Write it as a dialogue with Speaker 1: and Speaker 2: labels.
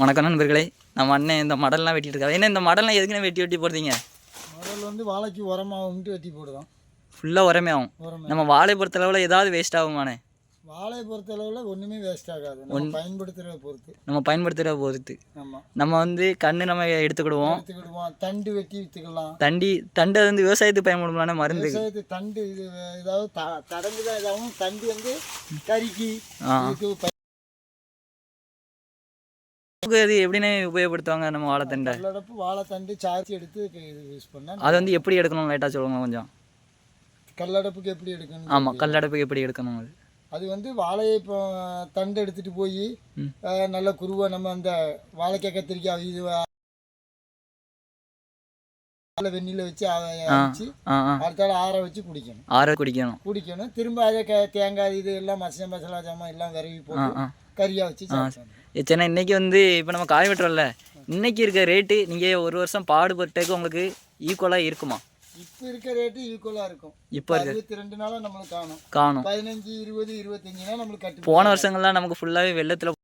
Speaker 1: வணக்கம் நண்பர்களே. நம்ம அண்ணன் இந்த மடல்லாம் வெட்டிட்டு இருக்காரு. என்ன இந்த மடல்லாம் எதுக்குன்னு வெட்டி வெட்டி போடுறீங்க?
Speaker 2: முதல்ல வந்து வாழைக்கு உரமாகும்ட்டு வெட்டி போடுதான்
Speaker 1: ஃபுல்லாக உரமே ஆகும். நம்ம வாழை பொறுத்தளவில் ஏதாவது வேஸ்ட் ஆகுமாண்ணே?
Speaker 2: வாழையை பொறுத்த அளவில் ஒன்றுமே வேஸ்ட் ஆகாது. நம்ம பயன்படுத்துகிறத பொறுத்து.
Speaker 1: நம்ம பயன்படுத்துகிற பொறுத்து.
Speaker 2: ஆமாம்
Speaker 1: நம்ம வந்து கண்ணு நம்ம எடுத்துக்கிடுவோம்.
Speaker 2: எடுத்துக்கிடுவோம். தண்டு வெட்டி விற்றுக்கலாம்
Speaker 1: தண்டி தண்டு வந்து விவசாயத்துக்கு பயன்படுமாண்ணே மருந்து
Speaker 2: விவசாயத்து தண்டு இது ஏதாவது த தடங்கு தான் இதாகும் தண்டு வந்து கறிக்கு
Speaker 1: அது எப்படிண்ணே உபயோகப்படுத்துவாங்க நம்ம வாழைத்தண்டை?
Speaker 2: கல்லடப்பு வாழைத்தண்டு சார்த்தி எடுத்து இது யூஸ் பண்ணால்
Speaker 1: அதை வந்து எப்படி எடுக்கணும் லைட்டாக சொல்லுங்க கொஞ்சம்.
Speaker 2: கல்லடப்புக்கு எப்படி எடுக்கணும்
Speaker 1: ஆமாம் கல்லடைப்புக்கு எப்படி எடுக்கணும் அது?
Speaker 2: அது வந்து வாழையை இப்போ தண்டு எடுத்துட்டு போய். நல்ல குருவை நம்ம அந்த வாழைக்காய் கத்திரிக்காய் இது வாழை வெந்நில வச்சு அரைச்சி அடுத்தால ஆற வச்சு குடிக்கணும்.
Speaker 1: ஆற குடிக்கணும்.
Speaker 2: குடிக்கணும். திரும்ப அதை தேங்காய் இது எல்லாம் மசாலா மசாலா ஜாமான் எல்லாம் விரவி போட்டு கறியாக வச்சு சாப்பிடணும்.
Speaker 1: ஏச்சேண்ணா இன்னைக்கு வந்து இப்போ நம்ம காய் வெட்டுறோம்ல. இன்னைக்கு இருக்க ரேட்டு நீங்கள் ஒரு வருஷம் பாடுபட்டதுக்கு உங்களுக்கு ஈக்குவலாக இருக்குமா?
Speaker 2: இப்போ இருக்க ரேட்டு ஈக்குவலாக இருக்கும்.
Speaker 1: இப்போ இருக்க.
Speaker 2: அறுபத்தி ரெண்டு நாளாக நம்மளுக்கு காணும்.
Speaker 1: காணும்.
Speaker 2: பதினஞ்சு இருபது இருபத்தஞ்சுனா நம்மளுக்கு
Speaker 1: போன வருஷங்கள்லாம் நமக்கு ஃபுல்லாகவே வெள்ளத்தில்